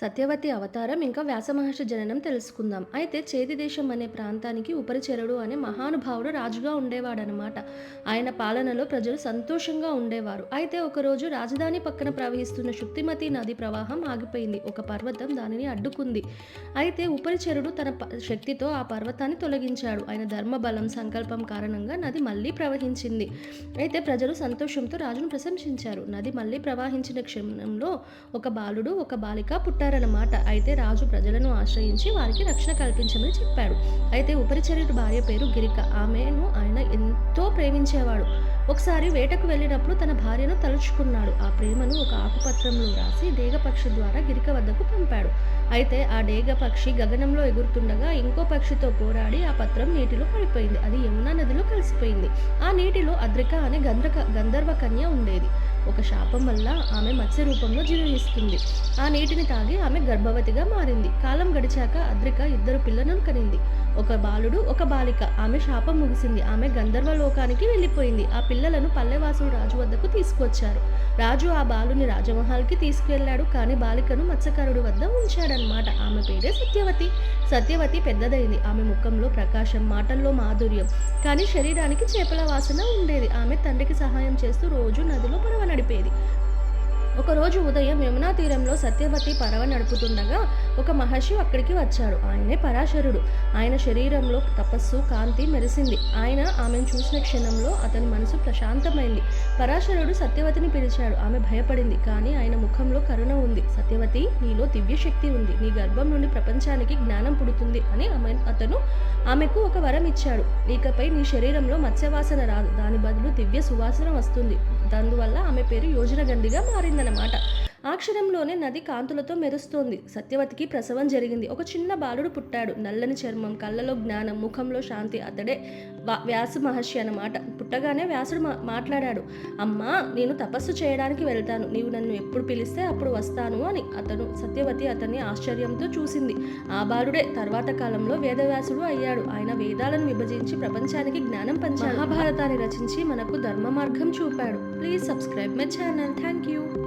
సత్యవతి అవతారం ఇంకా వ్యాసమహర్షి జననం తెలుసుకుందాం. అయితే చేతి దేశం అనే ప్రాంతానికి ఉపరిచరుడు అనే మహానుభావుడు రాజుగా ఉండేవాడనమాట ఆయన పాలనలో ప్రజలు సంతోషంగా ఉండేవారు. అయితే ఒకరోజు రాజధాని పక్కన ప్రవహిస్తున్న శుక్తిమతి నది ప్రవాహం ఆగిపోయింది. ఒక పర్వతం దానిని అడ్డుకుంది. అయితే ఉపరిచరుడు తన ప- శక్తితో ఆ పర్వతాన్ని తొలగించాడు. ఆయన ధర్మబలం సంకల్పం కారణంగా నది మళ్ళీ ప్రవహించింది. అయితే ప్రజలు సంతోషంతో రాజును ప్రశంసించారు. నది మళ్ళీ ప్రవహించిన క్షణంలో ఒక బాలుడు ఒక బాలిక పుట్టారన్నమాట అయితే రాజు ప్రజలను ఆశ్రయించి వారికి రక్షణ కల్పించమని చెప్పాడు. అయితే ఉపరిచరుడు భార్య పేరు గిరిక. ఆమెను ఆయన ఎంతో ప్రేమించేవాడు. ఒకసారి వేటకు వెళ్ళినప్పుడు తన భార్యను తలుచుకున్నాడు. ఆ ప్రేమను ఒక ఆకుపత్రంలో రాసి డేగపక్షి ద్వారా గిరిక వద్దకు పంపాడు. అయితే ఆ డేగపక్షి గగనంలో ఎగురుతుండగా ఇంకో పక్షితో పోరాడి ఆ పత్రం నీటిలో పడిపోయింది. అది యమునా నదిలో కలిసిపోయింది. ఆ నీటిలో అద్రిక అనే గంధర్వ గంధర్వ కన్య ఉండేది. ఒక శాపం వల్ల ఆమె మత్స్య రూపంలో జీవిస్తుంది ఆ నీటిని తాగి ఆమె గర్భవతిగా మారింది. కాలం గడిచాక అద్రిక ఇద్దరు పిల్లలను కనింది. ఒక బాలుడు ఒక బాలిక. ఆమె శాపం ముగిసింది. ఆమె గంధర్వ లోకానికి వెళ్ళిపోయింది. ఆ పిల్లలను పల్లెవాసుడు రాజు వద్దకు తీసుకొచ్చారు. రాజు ఆ బాలుని రాజమహల్కి తీసుకువెళ్ళాడు కానీ బాలికను మత్స్యకారుడి వద్ద ఉంచాడనమాట ఆమె పేరే సత్యవతి. సత్యవతి పెద్దదైంది. ఆమె ముఖంలో ప్రకాశం మాటల్లో మాధుర్యం. కానీ శరీరానికి చేపల వాసన ఉండేది. ఆమె తండ్రికి సహాయం చేస్తూ రోజు నదిలో పరవన నడిపేది ఒకరోజు ఉదయం యమునా తీరంలో సత్యవతి పరవ నడుపుతుండగా ఒక మహర్షి అక్కడికి వచ్చాడు. ఆయనే పరాశరుడు. ఆయన శరీరంలో తపస్సు కాంతి మెరిసింది. ఆయన ఆమెను చూసిన క్షణంలో అతని మనసు ప్రశాంతమైంది. పరాశరుడు సత్యవతిని పిలిచాడు. ఆమె భయపడింది. కానీ ఆయన ముఖంలో కరుణ ఉంది. సత్యవతి నీలో దివ్య శక్తి ఉంది. నీ గర్భం నుండి ప్రపంచానికి జ్ఞానం పుడుతుంది అని ఆమె అతను ఆమెకు ఒక వరం ఇచ్చాడు. ఇకపై నీ శరీరంలో మత్స్యవాసన రాదు. దాని బదులు దివ్య సువాసన వస్తుంది. దానివల్ల ఆమె పేరు యోజన గండిగా మారిందన్నమాట. ఆ క్షణంలోనే నది కాంతులతో మెరుస్తోంది. సత్యవతికి ప్రసవం జరిగింది. ఒక చిన్న బాలుడు పుట్టాడు. నల్లని చర్మం కళ్ళలో జ్ఞానం ముఖంలో శాంతి అతడే వ్యాసు వ్యాస మహర్షి అన్నమాట. పుట్టగానే వ్యాసుడు మా- మాట్లాడాడు. అమ్మా నేను తపస్సు చేయడానికి వెళ్తాను. నీవు నన్ను ఎప్పుడు పిలిస్తే అప్పుడు వస్తాను అని అతను సత్యవతి అతన్ని ఆశ్చర్యంతో చూసింది. ఆ బాలుడే తర్వాత కాలంలో వేదవ్యాసుడు అయ్యాడు. ఆయన వేదాలను విభజించి ప్రపంచానికి జ్ఞానం పంచాడు. మహాభారతాన్ని రచించి మనకు ధర్మ మార్గం చూపాడు. Please subscribe my channel. Thank you